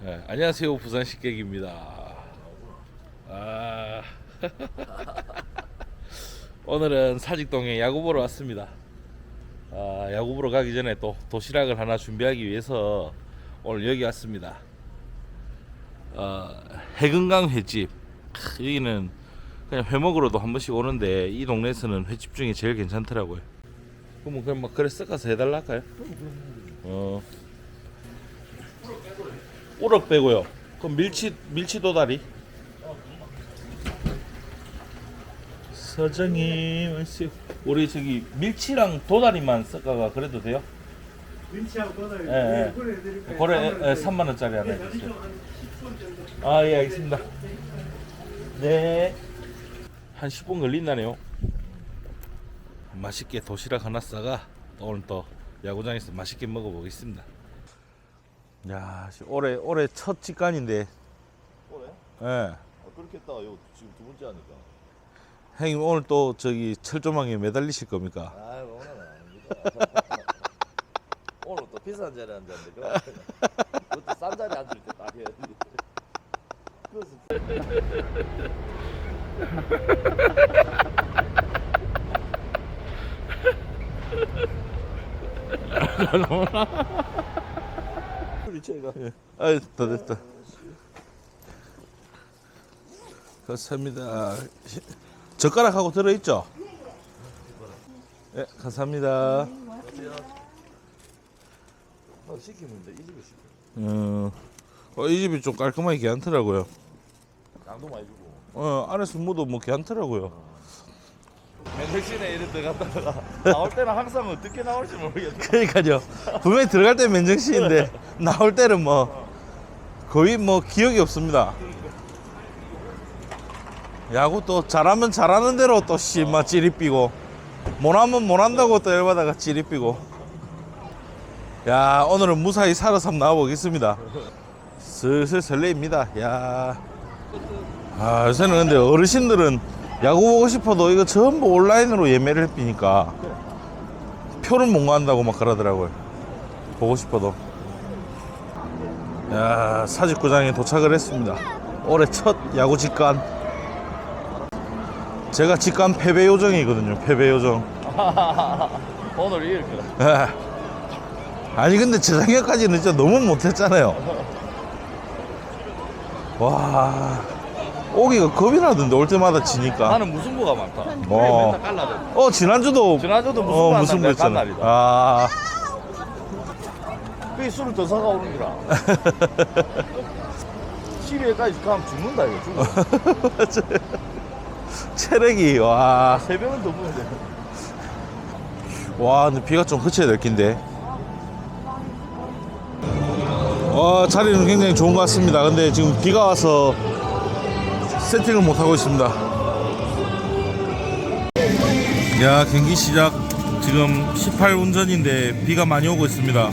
네, 안녕하세요 부산 식객입니다. 아, 오늘은 사직동에 야구 보러 왔습니다. 아, 야구 보러 가기 전에 또 도시락을 하나 준비하기 위해서 오늘 여기 왔습니다. 어, 해금강 횟집 크, 여기는 그냥 회 먹으러도 한 번씩 오는데 이 동네에서는 횟집 중에 제일 괜찮더라고요. 그럼 그냥 막 그래 섞어서 해달라 할까요? 어. 우럭 빼고요. 그럼 밀치 밀치 도다리. 서정이. 우리 저기 밀치랑 도다리만 섞어가 그래도 돼요? 민치하고 거다 예, 예. 보내드릴까요? 고래 3만 원짜리 하나 해주세요. 아 예 알겠습니다. 네. 한 10분 걸린다네요. 맛있게 도시락 하나 싸가 오늘 또 야구장에서 맛있게 먹어보겠습니다. 야, 씨, 올해 올해 첫 직관인데, 그래? 예. 아, 그렇겠다. 요 지금 두 번째 하니까. 형님 오늘 또 저기 철조망에 매달리실 겁니까? 아, 오늘은 아닙니다. 오늘 또 비싼 자리에 앉았는데 그럼 그것도 싼 자리에 앉을 때 딱 해야지. 그래서 우리 제가 아, 더 됐다. 감사합니다. 젓가락하고 들어 있죠? 예, 감사합니다. 어, 시키면 돼. 이 집에 시켜. 어, 어, 이 집이 좀 깔끔하게 괜찮더라고요. 양도 많이 주고. 어, 안에서 뭐도 뭐 괜찮더라고요. 맨택시에 이래 들어갔다가 나올 때는 항상 어떻게 나올지 모르겠다. 그러니까요. 분명히 들어갈 때 맨정신인데 나올 때는 뭐 거의 뭐 기억이 없습니다. 야구 또 잘하면 잘하는 대로 또 씨막 찌릿삐고 못하면 못한다고 또 열받아가 찌릿삐고 야 오늘은 무사히 살아서 한번 나와보겠습니다 슬슬 설레입니다 야 아, 요새는 근데 어르신들은 야구 보고 싶어도 이거 전부 온라인으로 예매를 해피니까 표는 못 간다고 막 그러더라고요. 보고 싶어도. 야, 사직구장에 도착을 했습니다. 올해 첫 야구 직관. 제가 직관 패배 요정이거든요. 패배 요정. 오늘 거다. 예. 아니 근데 재작년까지는 진짜 너무 못했잖아요. 와, 오기가 겁이 나던데 올 때마다 지니까. 나는 무승부가 많다. 어. 맨날 깔라대. 어 지난주도 지난주도 무승부 어, 한 무승부 날, 했잖아. 간 날이다. 아. 그 술을 더 사가 오는 기라. 12회까지 가면 죽는다 이거 죽어. 체력이 와. 세 병은 더 부으면 돼. 와, 근데 비가 좀 그쳐야 될 낀데. 와, 자리는 굉장히 좋은 것 같습니다. 근데 지금 비가 와서 세팅을 못 하고 있습니다. 야, 경기 시작 지금 18 운전인데 비가 많이 오고 있습니다.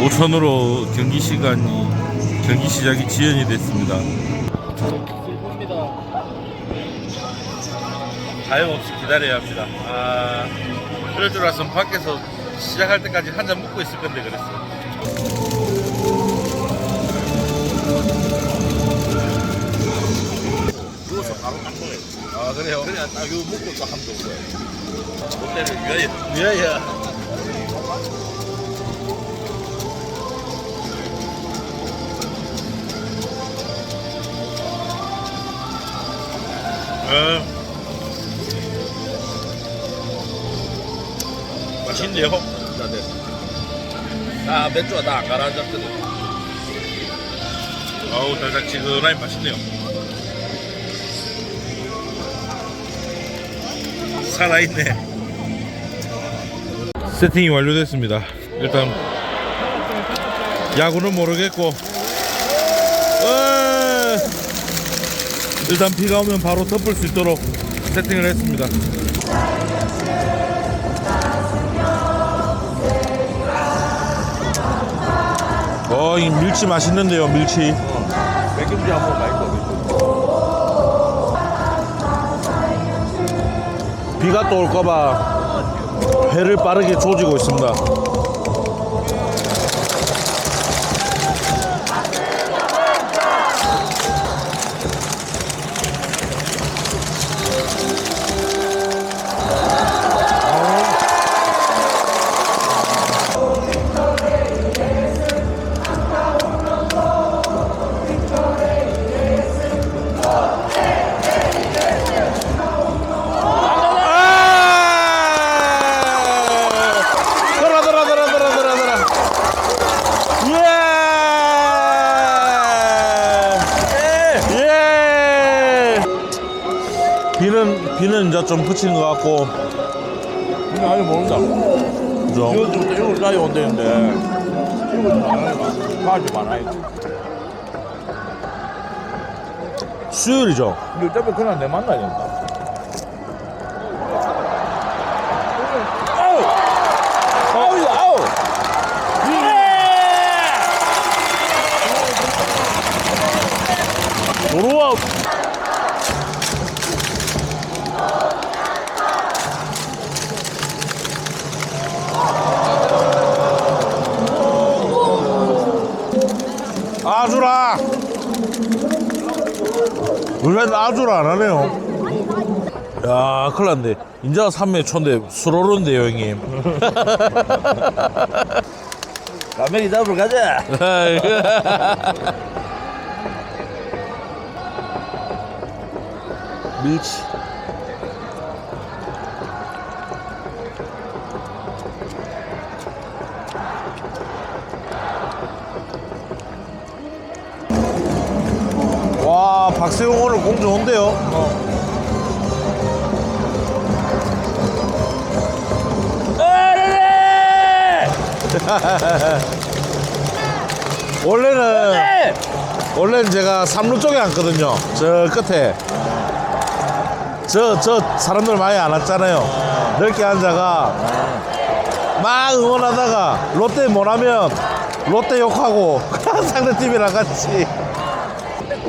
오천으로 경기 시간이 경기 시작이 지연이 됐습니다. 슬픕니다. 자유 없이 기다려야 합니다. 아, 그럴 줄 알았으면 밖에서 시작할 때까지 한 잔 먹고 있을 건데 그랬어. 누워서 바로 딱 먹어야 돼. 아, 그래요? 그래야 딱 이거 먹고 딱 하면 좋은 거야. 롯데를 위하여. 예예. 음. 맛있네요. 자, 됐어. 나 맥주가 나안 가라앉았거든. 아우 달짝지근하니 맛있네요. 살아있네. 세팅이 완료됐습니다. 일단 야구는 모르겠고 어, 일단 비가 오면 바로 덮을 수 있도록 세팅을 했습니다. 어, 이 밀치 맛있는데요, 밀치. 맥김치 한번 맛있 비가 또 올까봐 회를 빠르게 조지고 있습니다. 좀 그친 것 같고 근데 아직 모른다. 그죠? 지금부터 일곱 살이 온다는데 일곱 많아요. 가지 많아요. 수요일이죠. 근데 어차피 그날 내 만나야 된다. 아주라 안 하네요. 야 큰일 났네. 인자가 3매 초인데 술 오른데요 형님. 가메기 잡으러 가자. 밀치 박세웅 오늘 공 좋은데요? 원래는 원래는 제가 삼루 쪽에 앉거든요. 저 끝에. 저, 저 사람들 많이 안 왔잖아요. 넓게 앉아가 막 응원하다가 롯데 못하면 롯데 욕하고 상대팀이랑 같이.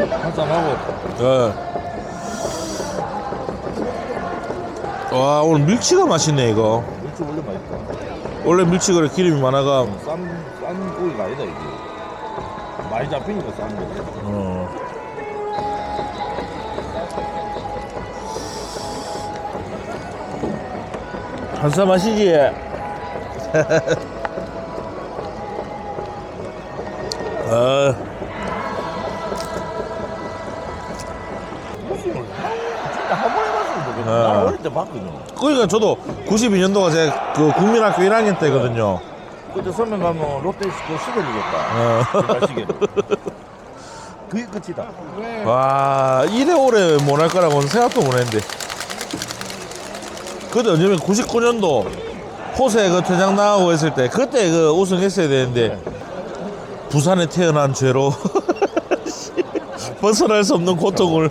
한잔 하고. 예. 와 오늘 밀치가 맛있네 이거. 일찍 원래 맛있다. 원래 밀치 그래 기름이 많아가. 싼, 싼 고기가 아니다, 이게. 많이 잡히니까 싼 거지. 어. 한사 마시지. 어. 진짜 한 번 해봤으면 좋겠다. 어. 나 어릴 때 봤거든. 그러니까 저도 92년도가 제 그 국민학교 1학년 때거든요. 그때 서면 가면 롯데 그 시골이겠다. 어. 그게 끝이다. 와, 이래 오래 못할 거라고는 생각도 못 했는데. 그때 언제면 99년도 호세 그 퇴장 나가고 했을 때 그때 그 우승했어야 되는데 부산에 태어난 죄로 벗어날 수 없는 고통을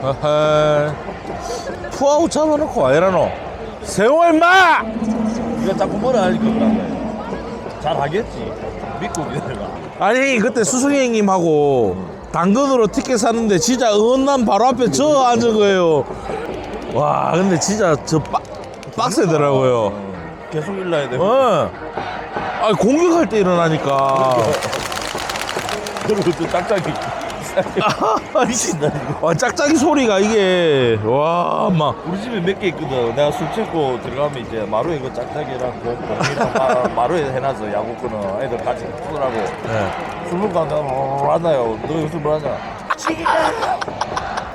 어, 아 하, 투아웃 잡아놓고 와 이러노 세웅아 임마! 네가 자꾸 뭐라 하니까 그러네. 잘 하겠지. 믿고 기다려봐. 아니 그때 수승이 형님하고 당근으로 티켓 샀는데 진짜 응원남 바로 앞에 저 앉은 거예요 와 근데 진짜 저 빡, 빡세더라고요 계속 일러야 돼. 어. 아 공격할 때 일어나니까 그리고 또 짝짝이. 미친다 이거. 와 짝짝이 소리가 이게 와막 우리 집에 몇 개 있거든. 내가 술 취고 들어가면 이제 마루에 그 짝짝이랑 공, 공이랑 마, 마루에 해놔서 야구 끄는 애들 같이 쓰라고. 네. 술 먹고 한다 뭐 하나요? 너 요즘 뭐 하냐?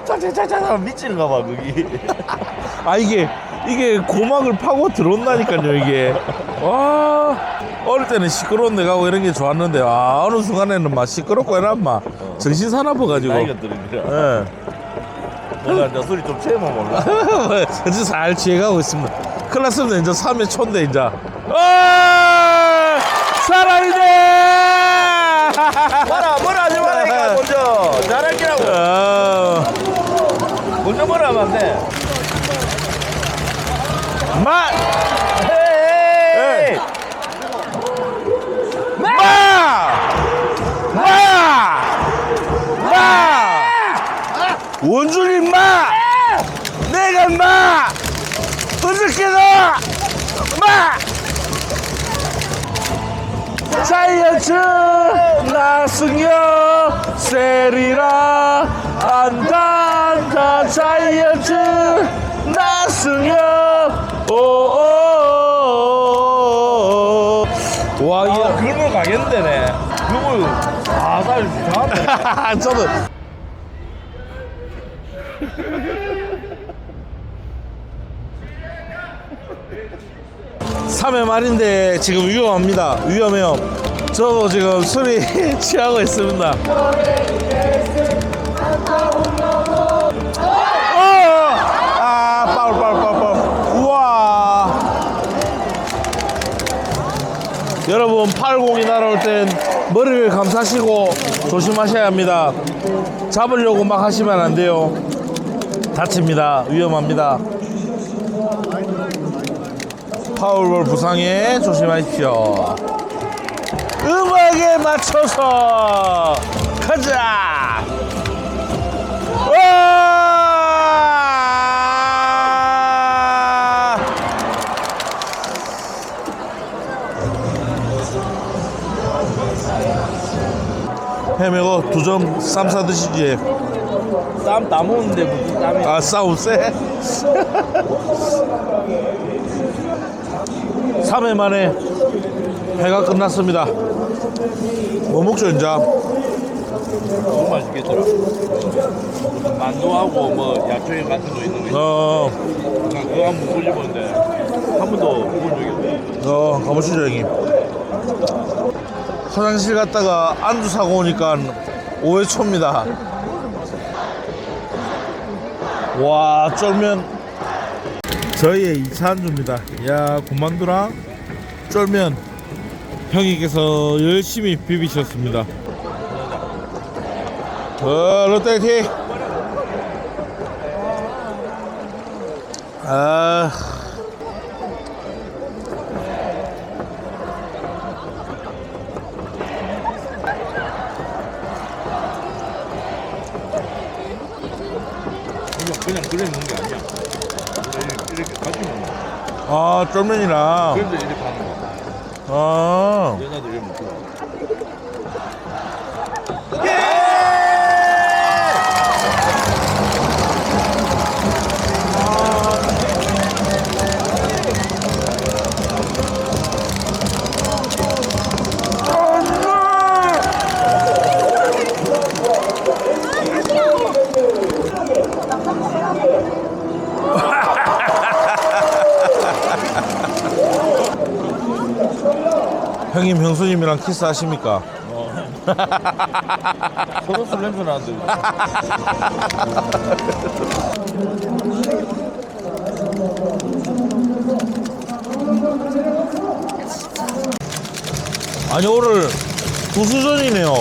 짝짝짝짝 미치는가 봐 그게. 아 이게 이게 고막을 파고 들어온다니까요 이게 와 어릴 때는 시끄러운 데 가고 이런 게 좋았는데 아 어느 순간에는 막 시끄럽고 이란 막 정신 사나워 가지고 나이가 들으니까. 예. 내가 이제 술이 좀 취하면 몰라. 이제 잘 취해가고 있습니다. 큰일 났습니다. 이제 3회 초인데, 이제. 아! 사람이네! 뭐라 뭐라 하지 말라니까 먼저 잘할게라고. 아, 먼저 뭐라 하면 안 돼. 마! 자이언츠 나승엽 세리라 안단다 자이언츠 나승엽 오오오오 와 아, 이게 그걸 가겠는데네. 그걸 아살. 저는 3회 말인데 지금 위험합니다. 위험해요. 저도 지금 술이 취하고 있습니다. 어! 아, 파울, 파울, 파울, 파울. 우와. 여러분, 팔공이 날아올 땐 머리를 감싸시고 조심하셔야 합니다. 잡으려고 막 하시면 안 돼요. 다칩니다. 위험합니다. 파울볼 부상에 조심하십시오. 음악에 맞춰서 가자. 와! 헤매고 두점쌈 싸드시지. 쌈다 먹는데 무슨 땀이 아 싸움 세? 3회 만에 회가 끝났습니다. 뭐 먹죠 이제? 너무 맛있겠더라 만두하고 뭐 야채 같은 거 있는 거 있어 어, 난 그거 한번 보고 싶었는데 한 번도 본 적이 없네 어 가보시죠 형님. 화장실 갔다가 안주 사고 오니까 5회 초입니다. 와 쫄면 저희의 2차 안주입니다. 야 군만두랑 쫄면 형님께서 열심히 비비셨습니다. 어 롯데티 아 그냥 그냥 그래 먹는 게 아니야 이렇게, 이렇게 같이 먹는 거야 아, 쫄면이랑. 그래서 이렇게 거야 아 여자 형님 형수님이랑 키스하십니까? 서로 술 냄새 나는데 아니 오늘 두수전이네요.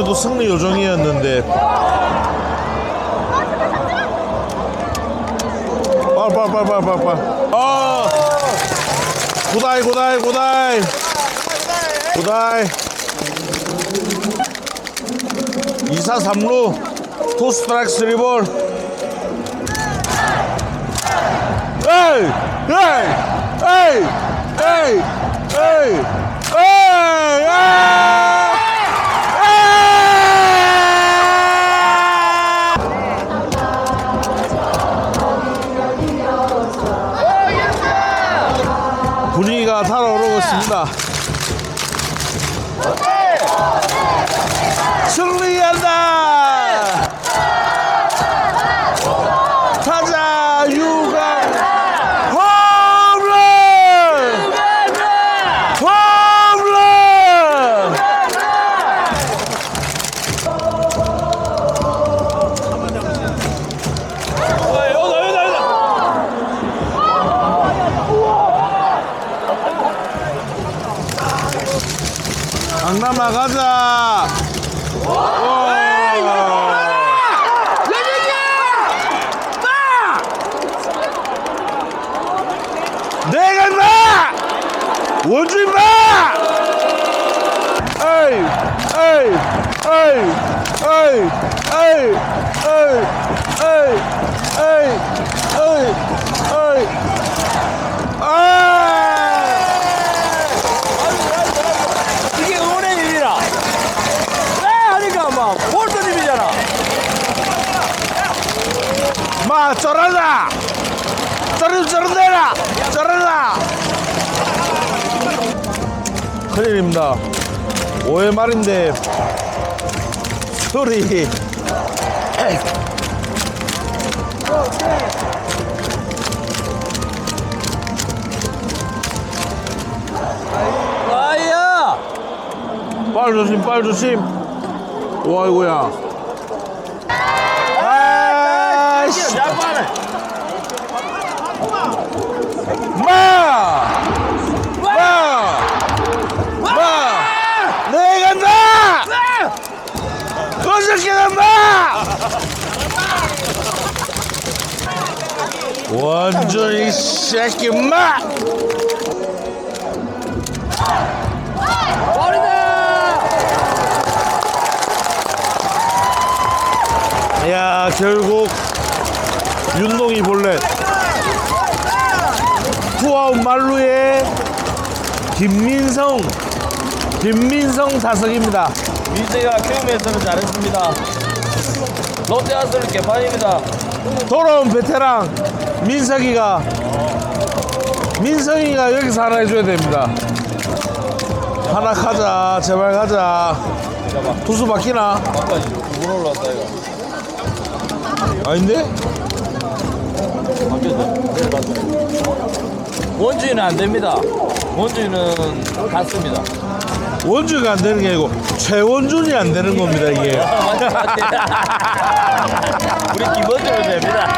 저도 승리 요정이었는데. 빨빨빨빨빨빨 아! 고다이 고다이 고다이. 고다이. 2사 3루 투 스트라이크 3볼. 에이 에이 에이 에이 에이 에이 에이 Beleza! 쩔어라. 저리 내라. 저리라. 큰일입니다. 5회 말인데 소리. 아야! 빨 조심 빨 조심. 와 이거야 간다! 거저께 간다! 완전히 새끼 마! 야 결국 윤동이 볼넷 투아웃 말루의 김민성 김민성 타석입니다 민재가 키움에서는 잘했습니다. 롯데와서는 개판입니다. 돌아온 베테랑 민석이가 민성이가 여기서 하나 해줘야 됩니다 하나 가자 제발 가자. 투수 바뀌나? 아까 물 올랐다 이거. 아닌데? 원주인은 안 됩니다. 원주인은 갔습니다. 원주가 안 되는 게 아니고 최원준이 안 되는 겁니다 이게. 우리 기본적으로 됩니다.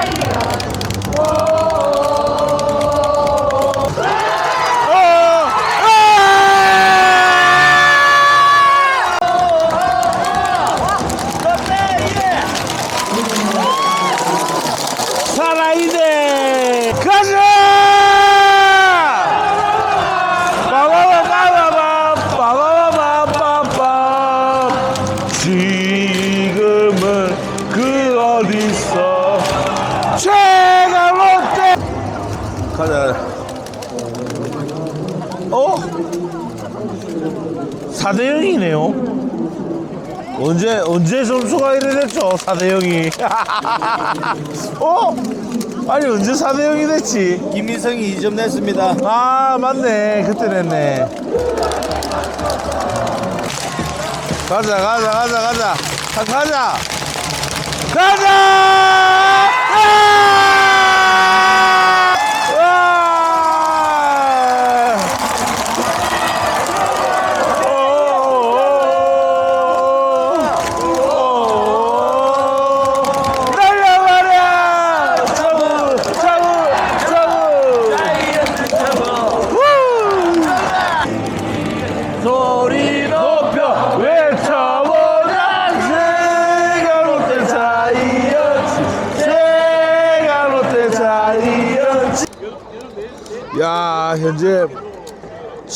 4대 0이네요. 언제 언제 점수가 이래 됐죠 4대 0이. 어? 아니 언제 4대 0이 됐지? 김민성이 2점 냈습니다. 아 맞네. 그때 냈네. 가자 가자 가자 가자. 가, 가자. 가자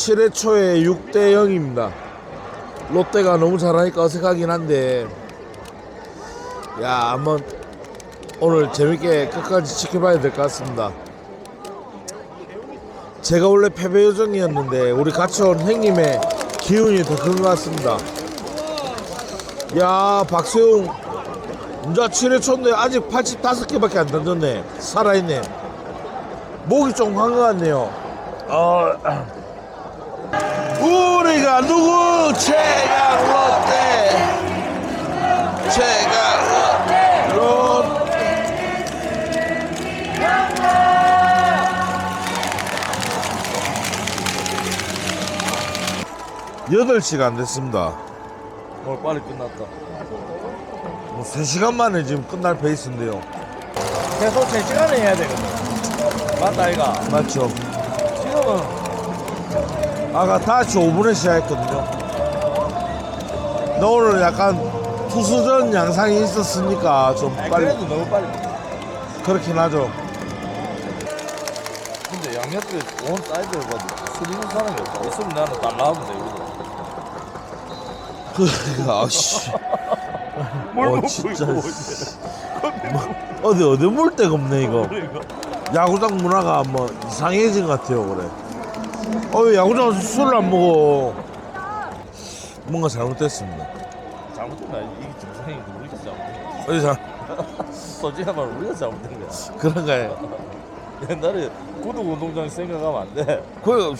7회 초에 6대 0입니다 롯데가 너무 잘하니까 어색하긴 한데 야 한번 오늘 재밌게 끝까지 지켜봐야 될 것 같습니다 제가 원래 패배 요정이었는데 우리 같이 온 형님의 기운이 더 큰 것 같습니다. 야 박세웅 이제 7회 초인데 아직 85개밖에 안 던졌네. 살아있네. 목이 좀 간 것 같네요. 어, 우리가 누구? 최강 롯데. 최강 롯데. 롯데. 여덟 안 됐습니다. 오늘 빨리 끝났다. 뭐 3시간 만에 지금 끝날 페이스인데요. 계속 3시간에 해야 되거든. 맞다, 이가. 맞죠? 지금은 아까 다시 5분에 시작했거든요. 근데 오늘 약간 투수전 양상이 있었으니까 좀 아니, 빨리 그래도 너무 빨리. 그렇긴 하죠. 근데 양옆에 온 사이드를 봐도 수비는 사람이 없다. 있으면 나는 다 나오면 돼, 여기서. 그, 아씨. 뭘 어, 먹고 진짜. 있고, 뭐, 어디, 어디 물 데가 없네, 이거. 야구장 문화가 뭐 이상해진 것 같아요, 그래. 어, 왜 야구장에서 술을 안 먹어? 뭔가 잘못됐습니다. 잘못된 거 아니지. 이게 정상이고 우리가 잘못된 거야. 어디 잘, 솔직히 말하면 우리가 잘못된 거야. 그런가요? 옛날에 구두 운동장 생각하면 안 돼. 그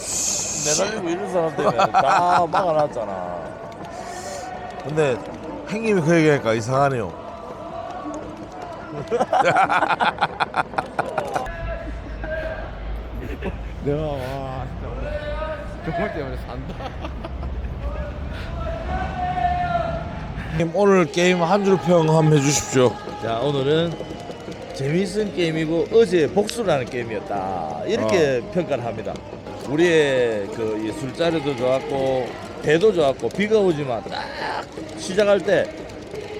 매달리고 이런 사람 때문에 다 막아놨잖아. 근데 행님이 그 얘기하니까 이상하네요. 내가 와 정말 때문에 산다. 오늘 게임 한 줄평 한번 해주십시오. 자 오늘은 재미있는 게임이고 어제 복수라는 게임이었다 이렇게 평가를 합니다. 우리의 그이 술자리도 좋았고 배도 좋았고 비가 오지만 딱 시작할 때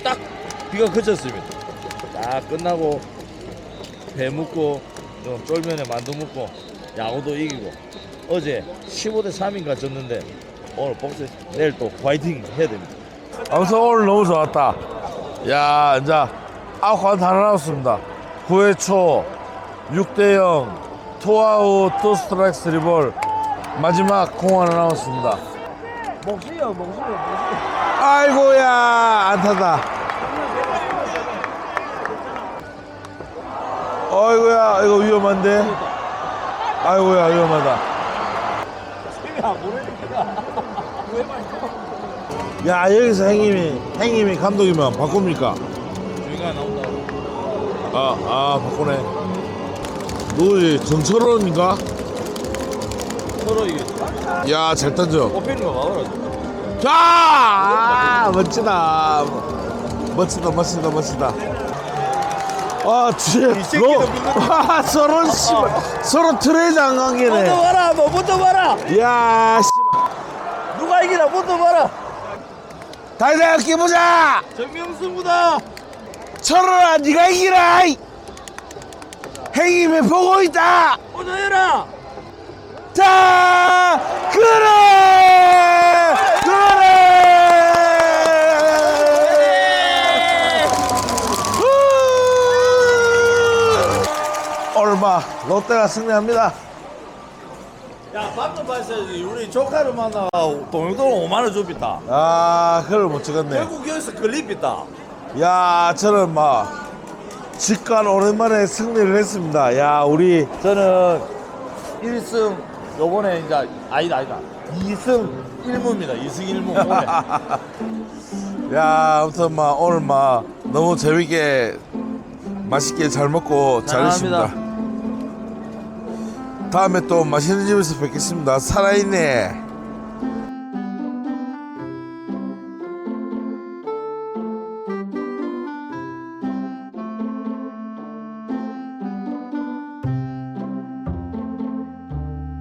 딱 비가 그쳤습니다. 딱 끝나고 배 묵고 좀 쫄면에 만두 먹고 야구도 이기고 어제 15대 3인가 졌는데 오늘 복수 내일 또 화이팅 해야 됩니다. 아무튼 오늘 너무 좋았다. 야, 이제 카운트 하나 남았습니다. 9회 초 6대 0 투아웃 투 스트라이크 스리볼 마지막 공 하나 남았습니다. 목수요 목수요 목수. 아이고야 안타다. 아이고야 이거 위험한데. 아이고야 위험하다. 야 여기서 행님이 행님이 감독이면 바꿉니까? 조이가 나온다고. 아, 아, 바꾸네. 누구지? 정철원인가? 서로 이게 야, 잘 던져. 꼽히는 거 봐라. 자! 아, 멋지다. 멋지다, 멋지다, 멋지다. 아, 뒤에, 로, 와, 서로, 씨, 서로 트레이드 안 관계네. 봐라, 뭐 붙어 봐라. 야, 씨. 누가 이기나 붙어 봐라. 다이다 끼보자! 정명승부다. 철원아, 니가 이기라! 이! 행님이 보고 있다! 붙어 해라. 자, 그래! 그래! 후! 얼마 롯데가 승리합니다. 야, 방금 봤어야지. 우리 조카를 만나 동영동 5만 원 줍니다. 아, 그걸 못 찍었네. 결국 여기서 클립이다. 야, 저는 막 직관 오랜만에 승리를 했습니다. 야, 우리 저는 1승 요번에 이제 아니다 아니다. 2승 1무입니다. 2승 1무. 야, 아무튼 막 오늘 막 너무 재밌게 맛있게 잘 먹고 잘 했습니다. 다음에 또 맛있는 집에서 뵙겠습니다. 살아있네.